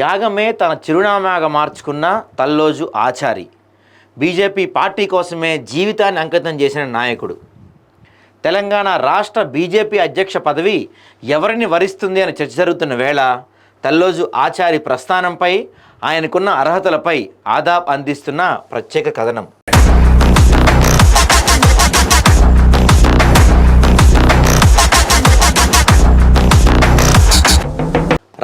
త్యాగమే తన చిరునామాగా మార్చుకున్న తల్లోజు ఆచారి. బీజేపీ పార్టీ కోసమే జీవితాన్ని అంకితం చేసిన నాయకుడు. తెలంగాణ రాష్ట్ర బీజేపీ అధ్యక్ష పదవి ఎవరిని వరిస్తుంది అని చర్చ జరుగుతున్న వేళ తల్లోజు ఆచారి ప్రస్థానంపై ఆయనకున్న అర్హతలపై ఆదాబ్ అందిస్తున్న ప్రత్యేక కథనం.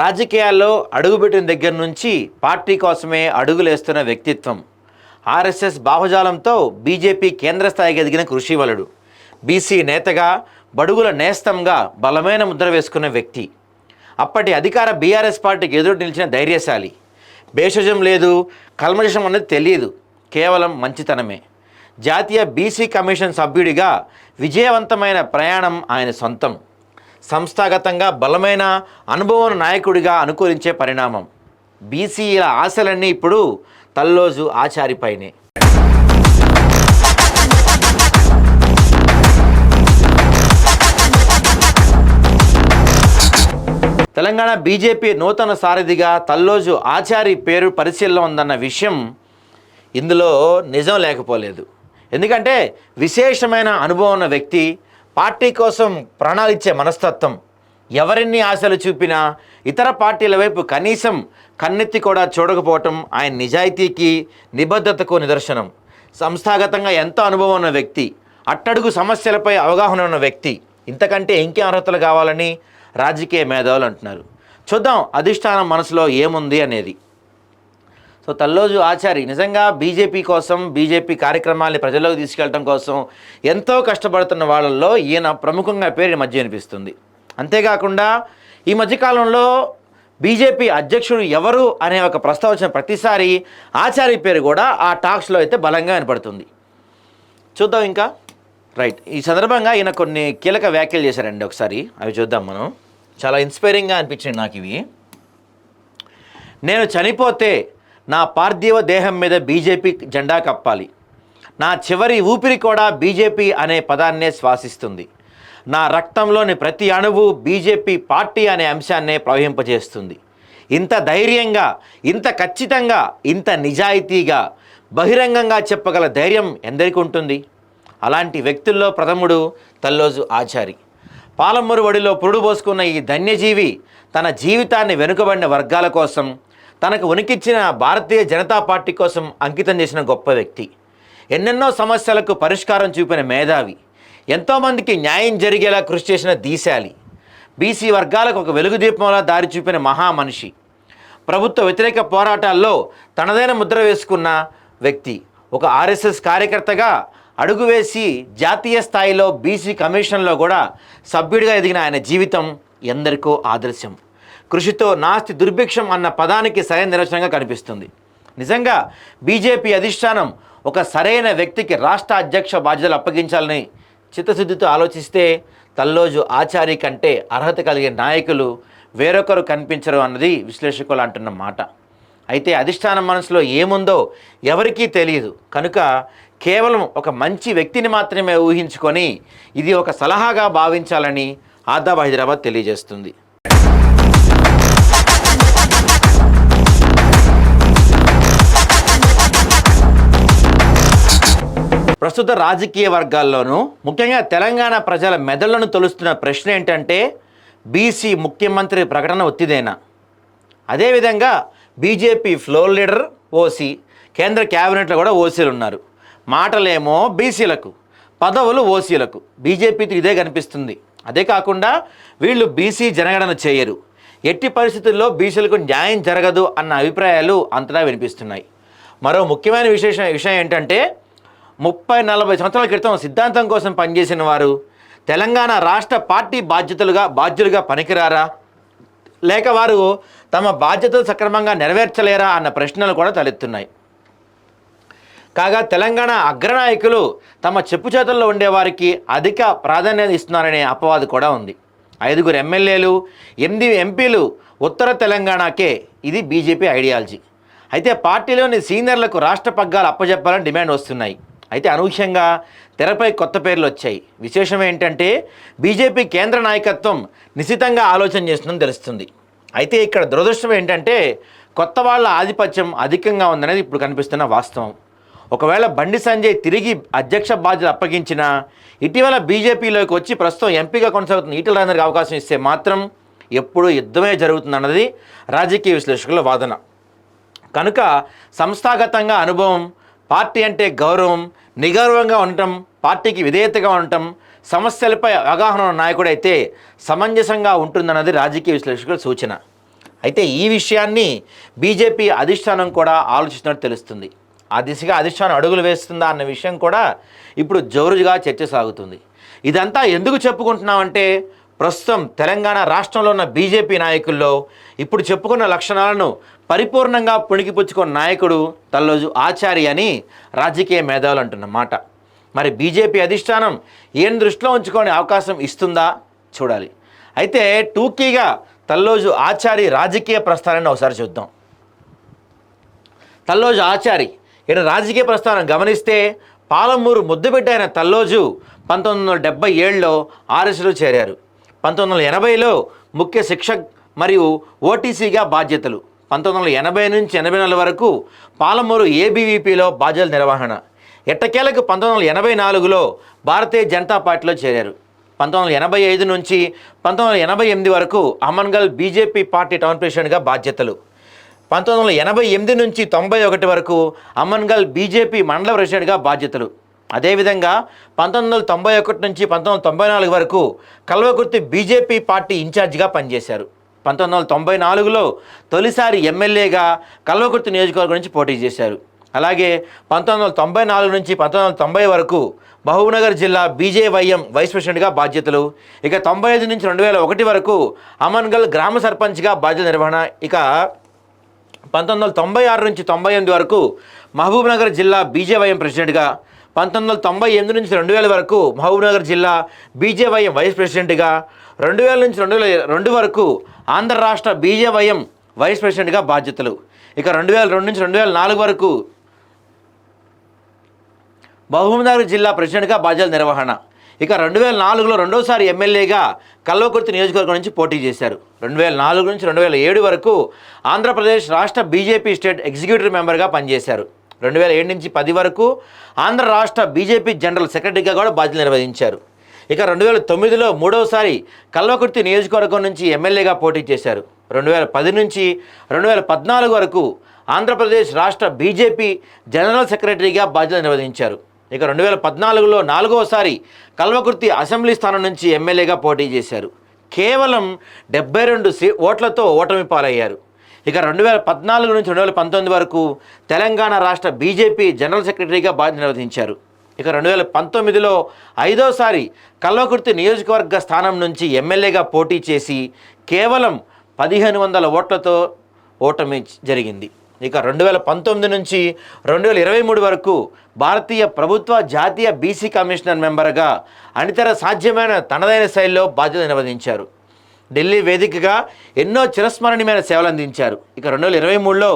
రాజకీయాల్లో అడుగుపెట్టిన దగ్గర నుంచి పార్టీ కోసమే అడుగులేస్తున్న వ్యక్తిత్వం. ఆర్ఎస్ఎస్ బాహుజాలంతో బీజేపీ కేంద్ర స్థాయికి ఎదిగిన కృషివలుడు. బీసీ నేతగా బడుగుల నేస్తంగా బలమైన ముద్ర వేసుకున్న వ్యక్తి. అప్పటి అధికార బీఆర్ఎస్ పార్టీకి ఎదురు నిలిచిన ధైర్యశాలి. భేషజం లేదు కల్మషం అనేది తెలియదు కేవలం మంచితనమే. జాతీయ బీసీ కమిషన్ సభ్యుడిగా విజయవంతమైన ప్రయాణం ఆయన సొంతం. సంస్థాగతంగా బలమైన అనుభవం నాయకుడిగా అనుకూలించే పరిణామం. బీసీల ఆశలన్నీ ఇప్పుడు తల్లోజు ఆచారిపైనే. తెలంగాణ బీజేపీ నూతన సారథిగా తల్లోజు ఆచారి పేరు పరిశీలన ఉందన్న విషయం ఇందులో నిజం లేకపోలేదు. ఎందుకంటే విశేషమైన అనుభవం ఉన్న వ్యక్తి పార్టీ కోసం ప్రాణాలు ఇచ్చే మనస్తత్వం. ఎవరిన్ని ఆశలు చూపినా ఇతర పార్టీల వైపు కనీసం కన్నెత్తి కూడా చూడకపోవటం ఆయన నిజాయితీకి నిబద్ధతకు నిదర్శనం. సంస్థాగతంగా ఎంతో అనుభవం ఉన్న వ్యక్తి అట్టడుగు సమస్యలపై అవగాహన ఉన్న వ్యక్తి ఇంతకంటే ఇంకే అర్హతలు కావాలని రాజకీయ మేధావులు అంటున్నారు. చూద్దాం అధిష్టానం మనసులో ఏముంది అనేది. సో తల్లోజు ఆచారి నిజంగా బీజేపీ కోసం బీజేపీ కార్యక్రమాల్ని ప్రజల్లోకి తీసుకెళ్ళడం కోసం ఎంతో కష్టపడుతున్న వాళ్ళల్లో ఈయన ప్రముఖంగా పేరు మధ్య అనిపిస్తుంది అంతేకాకుండా ఈ మధ్యకాలంలో బీజేపీ అధ్యక్షుడు ఎవరు అనే ఒక ప్రస్తావన వచ్చిన ప్రతిసారి ఆచారి పేరు కూడా ఆ టాక్స్లో అయితే బలంగా వినపడుతుంది. చూద్దాం ఇంకా. రైట్. ఈ సందర్భంగా ఈయన కొన్ని కీలక వ్యాఖ్యలు చేశారండి ఒకసారి. అవి చూద్దాం మనం. చాలా ఇన్స్పైరింగ్గా అనిపించింది నాకు ఇవి. నేను చనిపోతే నా పార్థివ దేహం మీద బీజేపీ జెండా కప్పాలి. నా చివరి ఊపిరి కూడా బీజేపీ అనే పదాన్నే శ్వాసిస్తుంది. నా రక్తంలోని ప్రతి అణువు బీజేపీ పార్టీ అనే అంశాన్నే ప్రవహింపజేస్తుంది. ఇంత ధైర్యంగా ఇంత ఖచ్చితంగా ఇంత నిజాయితీగా బహిరంగంగా చెప్పగల ధైర్యం ఎందరికి ఉంటుంది? అలాంటి వ్యక్తుల్లో ప్రథముడు తల్లోజు ఆచారి. పాలమ్మూరు వడిలో పురుడు పోసుకున్న ఈ ధన్యజీవి తన జీవితాన్ని వెనుకబడిన వర్గాల కోసం తనకు ఉనికిచ్చిన భారతీయ జనతా పార్టీ కోసం అంకితం చేసిన గొప్ప వ్యక్తి. ఎన్నెన్నో సమస్యలకు పరిష్కారం చూపిన మేధావి. ఎంతోమందికి న్యాయం జరిగేలా కృషి చేసిన దీశాలి బీసీ వర్గాలకు ఒక వెలుగుదీపంలా దారి చూపిన మహామనిషి ప్రభుత్వ వ్యతిరేక పోరాటాల్లో తనదైన ముద్ర వేసుకున్న వ్యక్తి. ఒక ఆర్ఎస్ఎస్ కార్యకర్తగా అడుగు వేసి జాతీయ స్థాయిలో బీసీ కమిషన్లో కూడా సభ్యుడిగా ఎదిగిన ఆయన జీవితం ఎందరికో ఆదర్శం. కృషితో నాస్తి దుర్భిక్షం అన్న పదానికి సరైన నిరసనగా కనిపిస్తుంది. నిజంగా బీజేపీ అధిష్టానం ఒక సరైన వ్యక్తికి రాష్ట్ర అధ్యక్ష బాధ్యతలు అప్పగించాలని చిత్తశుద్ధితో ఆలోచిస్తే తల్లోజు ఆచారి కంటే అర్హత కలిగే నాయకులు వేరొకరు కనిపించరు అన్నది విశ్లేషకులు అంటున్న మాట. అయితే అధిష్టానం మనసులో ఏముందో ఎవరికీ తెలియదు. కనుక కేవలం ఒక మంచి వ్యక్తిని మాత్రమే ఊహించుకొని ఇది ఒక సలహాగా భావించాలని ఆదాబ్ హైదరాబాద్ తెలియజేస్తుంది. ప్రస్తుత రాజకీయ వర్గాల్లోనూ ముఖ్యంగా తెలంగాణ ప్రజల మెదళ్ళను తొలుస్తున్న ప్రశ్న ఏంటంటే బీసీ ముఖ్యమంత్రి ప్రకటన ఒత్తిదేనా అదేవిధంగా బీజేపీ ఫ్లోర్ లీడర్ ఓసీ కేంద్ర క్యాబినెట్లో కూడా ఓసీలు ఉన్నారు. మాటలేమో బీసీలకు పదవులు ఓసీలకు బీజేపీకి ఇదే కనిపిస్తుంది. అదే కాకుండా వీళ్ళు బీసీ జనగణన చేయరు. ఎట్టి పరిస్థితుల్లో బీసీలకు న్యాయం జరగదు అన్న అభిప్రాయాలు అంతటా వినిపిస్తున్నాయి. మరో ముఖ్యమైన విశేష విషయం ఏంటంటే ముప్పై నలభై సంవత్సరాల క్రితం సిద్ధాంతం కోసం పనిచేసిన వారు తెలంగాణ రాష్ట్ర పార్టీ బాధ్యతలుగా బాధ్యులుగా పనికిరారా? లేక వారు తమ బాధ్యతలు సక్రమంగా నెరవేర్చలేరా అన్న ప్రశ్నలు కూడా తలెత్తున్నాయి. కాగా తెలంగాణ అగ్రనాయకులు తమ చెప్పు చేతుల్లో ఉండేవారికి అధిక ప్రాధాన్యత ఇస్తున్నారనే అపవాదు కూడా ఉంది. ఐదుగురు ఎమ్మెల్యేలు ఎనిమిది ఎంపీలు ఉత్తర తెలంగాణకే ఇది బీజేపీ ఐడియాలజీ. అయితే పార్టీలోని సీనియర్లకు రాష్ట్ర పగ్గాలు అప్పజెప్పాలని డిమాండ్ వస్తున్నాయి. అయితే అనూహ్యంగా తెరపై కొత్త పేర్లు వచ్చాయి. విశేషం ఏంటంటే బీజేపీ కేంద్ర నాయకత్వం నిశితంగా ఆలోచన చేస్తుందని తెలుస్తుంది. అయితే ఇక్కడ దురదృష్టం ఏంటంటే కొత్త వాళ్ళ ఆధిపత్యం అధికంగా ఉందనేది ఇప్పుడు కనిపిస్తున్న వాస్తవం. ఒకవేళ బండి సంజయ్ తిరిగి అధ్యక్ష బాధ్యత అప్పగించినా ఇటీవల బీజేపీలోకి వచ్చి ప్రస్తుతం ఎంపీగా కొనసాగుతున్న ఈటల రాజేందర్కి అవకాశం ఇస్తే మాత్రం ఎప్పుడు యుద్ధమే జరుగుతుందన్నది రాజకీయ విశ్లేషకుల వాదన. కనుక సంస్థాగతంగా అనుభవం పార్టీ అంటే గౌరవం నిగర్వంగా ఉండటం పార్టీకి విధేయతగా ఉండటం సమస్యలపై అవగాహన ఉన్న నాయకుడైతే సమంజసంగా ఉంటుందన్నది రాజకీయ విశ్లేషకుల సూచన. అయితే ఈ విషయాన్ని బీజేపీ అధిష్టానం కూడా ఆలోచిస్తున్నట్టు తెలుస్తుంది. ఆ దిశగా అధిష్టానం అడుగులు వేస్తుందా అన్న విషయం కూడా ఇప్పుడు జోరుగా చర్చ సాగుతుంది. ఇదంతా ఎందుకు చెప్పుకుంటున్నామంటే ప్రస్తుతం తెలంగాణ రాష్ట్రంలో ఉన్న బీజేపీ నాయకుల్లో ఇప్పుడు చెప్పుకున్న లక్షణాలను పరిపూర్ణంగా పుణికిపుచ్చుకున్న నాయకుడు తల్లోజు ఆచారి అని రాజకీయ మేధావులు అంటున్నమాట మరి బీజేపీ అధిష్టానం ఏం దృష్టిలో ఉంచుకొని అవకాశం ఇస్తుందా? చూడాలి. అయితే టూకీగా తల్లోజు ఆచారి రాజకీయ ప్రస్థానాన్ని ఒకసారి చూద్దాం. తల్లోజు ఆచారి ఈయన రాజకీయ ప్రస్థానం గమనిస్తే పాలమూరు ముద్దుబిడ్డ అయిన తల్లోజు పంతొమ్మిది వందల డెబ్బై ఏడులో ఆర్ఎస్లో చేరారు. పంతొమ్మిది వందల ఎనభైలో ముఖ్య శిక్షక్ మరియు ఓటీసీగా బాధ్యతలు పంతొమ్మిది వందల ఎనభై నుంచి ఎనభై నాలుగు వరకు పాలమూరు ఏబీవీపీలో బాధ్యతల నిర్వహణ. ఎట్టకేలకు పంతొమ్మిది వందల ఎనభై నాలుగులో భారతీయ జనతా పార్టీలో చేరారు. పంతొమ్మిది వందల ఎనభై ఐదు నుంచి పంతొమ్మిది వందల ఎనభై ఎనిమిది వరకు అమన్గల్ బీజేపీ పార్టీ టౌన్ ప్రెసిడెంట్గా బాధ్యతలు. పంతొమ్మిది వందల ఎనభై ఎనిమిది నుంచి తొంభై ఒకటి వరకు అమన్గల్ బీజేపీ మండల ప్రెసిడెంట్గా బాధ్యతలు. అదేవిధంగా పంతొమ్మిది వందల తొంభై ఒకటి నుంచి పంతొమ్మిది వందల తొంభై నాలుగు వరకు కల్వకుర్తి బీజేపీ పార్టీ ఇన్ఛార్జిగా పనిచేశారు. పంతొమ్మిది వందల తొంభై నాలుగులో తొలిసారి ఎమ్మెల్యేగా కల్వకుర్తి నియోజకవర్గం నుంచి పోటీ చేశారు. అలాగే పంతొమ్మిది వందల తొంభై నాలుగు నుంచి పంతొమ్మిది వందల తొంభై వరకు మహబూబ్నగర్ జిల్లా బీజేవైఎం వైస్ ప్రెసిడెంట్గా బాధ్యతలు. ఇక తొంభై ఐదు నుంచి రెండు వేల ఒకటి వరకు అమన్గల్ గ్రామ సర్పంచ్గా బాధ్యత నిర్వహణ. ఇక పంతొమ్మిది వందల తొంభై ఆరు నుంచి తొంభై ఎనిమిది వరకు మహబూబ్నగర్ జిల్లా బీజేవైఎం ప్రెసిడెంట్గా పంతొమ్మిది వందల తొంభై ఎనిమిది నుంచి రెండు వేల వరకు మహబూబ్నగర్ జిల్లా బీజేవైఎం వైస్ ప్రెసిడెంట్గా రెండు వేల నుంచి రెండు వేల రెండు వరకు ఆంధ్ర రాష్ట్ర బీజేవైఎం వైస్ ప్రెసిడెంట్గా బాధ్యతలు. ఇక రెండు వేల రెండు నుంచి రెండు వేల నాలుగు వరకు మహబూబ్నగర్ జిల్లా ప్రెసిడెంట్గా బాధ్యతల నిర్వహణ. ఇక రెండు వేల నాలుగులో రెండోసారి ఎమ్మెల్యేగా కల్వకుర్తి నియోజకవర్గం నుంచి పోటీ చేశారు. రెండు వేల నాలుగు నుంచి రెండు వేల ఏడు వరకు ఆంధ్రప్రదేశ్ రాష్ట్ర బీజేపీ స్టేట్ ఎగ్జిక్యూటివ్ మెంబర్గా పనిచేశారు. రెండు వేల ఏడు నుంచి పది వరకు ఆంధ్ర రాష్ట్ర బీజేపీ జనరల్ సెక్రటరీగా కూడా బాధ్యతలు నిర్వహించారు. ఇక రెండు వేల తొమ్మిదిలో మూడవసారి కల్వకుర్తి నియోజకవర్గం నుంచి ఎమ్మెల్యేగా పోటీ చేశారు. రెండు వేల పది నుంచి రెండు వేల పద్నాలుగు వరకు ఆంధ్రప్రదేశ్ రాష్ట్ర బీజేపీ జనరల్ సెక్రటరీగా బాధ్యతలు నిర్వహించారు. ఇక రెండు వేల పద్నాలుగులో నాలుగవసారి కల్వకుర్తి అసెంబ్లీ స్థానం నుంచి ఎమ్మెల్యేగా పోటీ చేశారు. కేవలం డెబ్బై రెండు సీ ఓట్లతో ఓటమి పాలయ్యారు. ఇక రెండు వేల పద్నాలుగు నుంచి రెండు వేల పంతొమ్మిది వరకు తెలంగాణ రాష్ట్ర బీజేపీ జనరల్ సెక్రటరీగా బాధ్యత నిర్వహించారు. ఇక రెండు వేల పంతొమ్మిదిలో ఐదోసారి కల్వకుర్తి నియోజకవర్గ స్థానం నుంచి ఎమ్మెల్యేగా పోటీ చేసి కేవలం పదిహేను వందల ఓట్లతో ఓటమి జరిగింది. ఇక రెండు వేల పంతొమ్మిది నుంచి రెండు వేల ఇరవై మూడు వరకు భారతీయ ప్రభుత్వ జాతీయ బీసీ కమిషనర్ మెంబర్గా అనితర సాధ్యమైన తనదైన శైలిలో బాధ్యత నిర్వహించారు. ఢిల్లీ వేదికగా ఎన్నో చిరస్మరణీయమైన సేవలు అందించారు. ఇక రెండు వేల ఇరవై మూడులో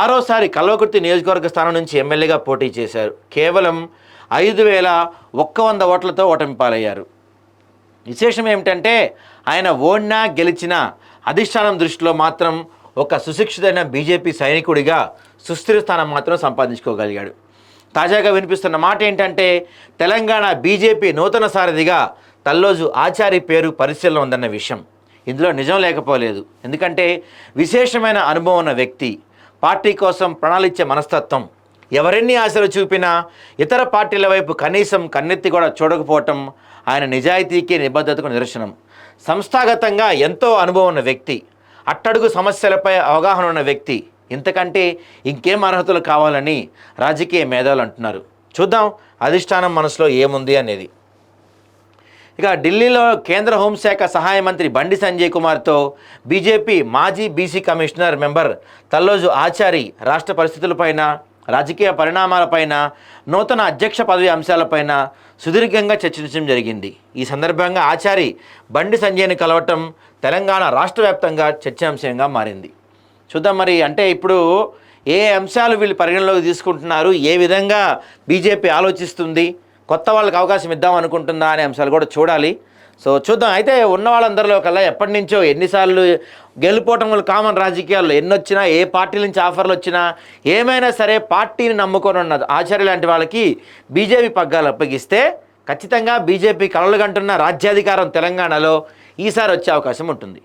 ఆరోసారి కల్వకుర్తి నియోజకవర్గ స్థానం నుంచి ఎమ్మెల్యేగా పోటీ చేశారు. కేవలం ఐదు వేల ఒక్క వంద ఓట్లతో ఓటమి పాలయ్యారు. విశేషం ఏమిటంటే ఆయన ఓడినా గెలిచిన అధిష్టానం దృష్టిలో మాత్రం ఒక సుశిక్షితైన బీజేపీ సైనికుడిగా సుస్థిర స్థానం మాత్రం సంపాదించుకోగలిగాడు. తాజాగా వినిపిస్తున్న మాట ఏంటంటే తెలంగాణ బీజేపీ నూతన సారథిగా తల్లోజు ఆచారి పేరు పరిశీలన ఉందన్న విషయం. ఇందులో నిజం లేకపోలేదు. ఎందుకంటే విశేషమైన అనుభవం ఉన్న వ్యక్తి పార్టీ కోసం ప్రణాళిచ్చే మనస్తత్వం. ఎవరెన్ని ఆశలు చూపినా ఇతర పార్టీల వైపు కనీసం కన్నెత్తి కూడా చూడకపోవటం ఆయన నిజాయితీకి నిబద్ధతకు నిదర్శనం. సంస్థాగతంగా ఎంతో అనుభవం ఉన్న వ్యక్తి అట్టడుగు సమస్యలపై అవగాహన ఉన్న వ్యక్తి. ఇంతకంటే ఇంకేం అర్హతలు కావాలని రాజకీయ మేధావులు అంటున్నారు. చూద్దాం అధిష్టానం మనసులో ఏముంది అనేది. ఇక ఢిల్లీలో కేంద్ర హోంశాఖ సహాయ మంత్రి బండి సంజయ్ కుమార్తో బీజేపీ మాజీ BC commissioner member Talloju Achari రాష్ట్ర పరిస్థితులపైన రాజకీయ పరిణామాలపైన నూతన అధ్యక్ష పదవి అంశాలపైన సుదీర్ఘంగా చర్చించడం జరిగింది. ఈ సందర్భంగా ఆచారి బండి సంజయ్ని కలవటం తెలంగాణ రాష్ట్ర వ్యాప్తంగా చర్చాంశంగా మారింది. చూద్దాం మరి అంటే ఇప్పుడు ఏ అంశాలు వీళ్ళు పరిగణలోకి తీసుకుంటున్నారు ఏ విధంగా బీజేపీ ఆలోచిస్తుంది కొత్త వాళ్ళకి అవకాశం ఇద్దాం అనుకుంటుందా అనే అంశాలు కూడా చూడాలి. సో చూద్దాం. అయితే ఉన్న వాళ్ళందరిలో కల్లా ఎప్పటి నుంచో ఎన్నిసార్లు గెలుపోవటములు కామన్ రాజకీయాల్లో ఎన్ని వచ్చినా ఏ పార్టీ నుంచి ఆఫర్లు వచ్చినా ఏమైనా సరే పార్టీని నమ్ముకొని ఉన్న ఆచార్య లాంటి వాళ్ళకి బీజేపీ పగ్గాలు అప్పగిస్తే ఖచ్చితంగా బీజేపీ కలలుగంటున్న రాజ్యాధికారం తెలంగాణలో ఈసారి వచ్చే అవకాశం ఉంటుంది.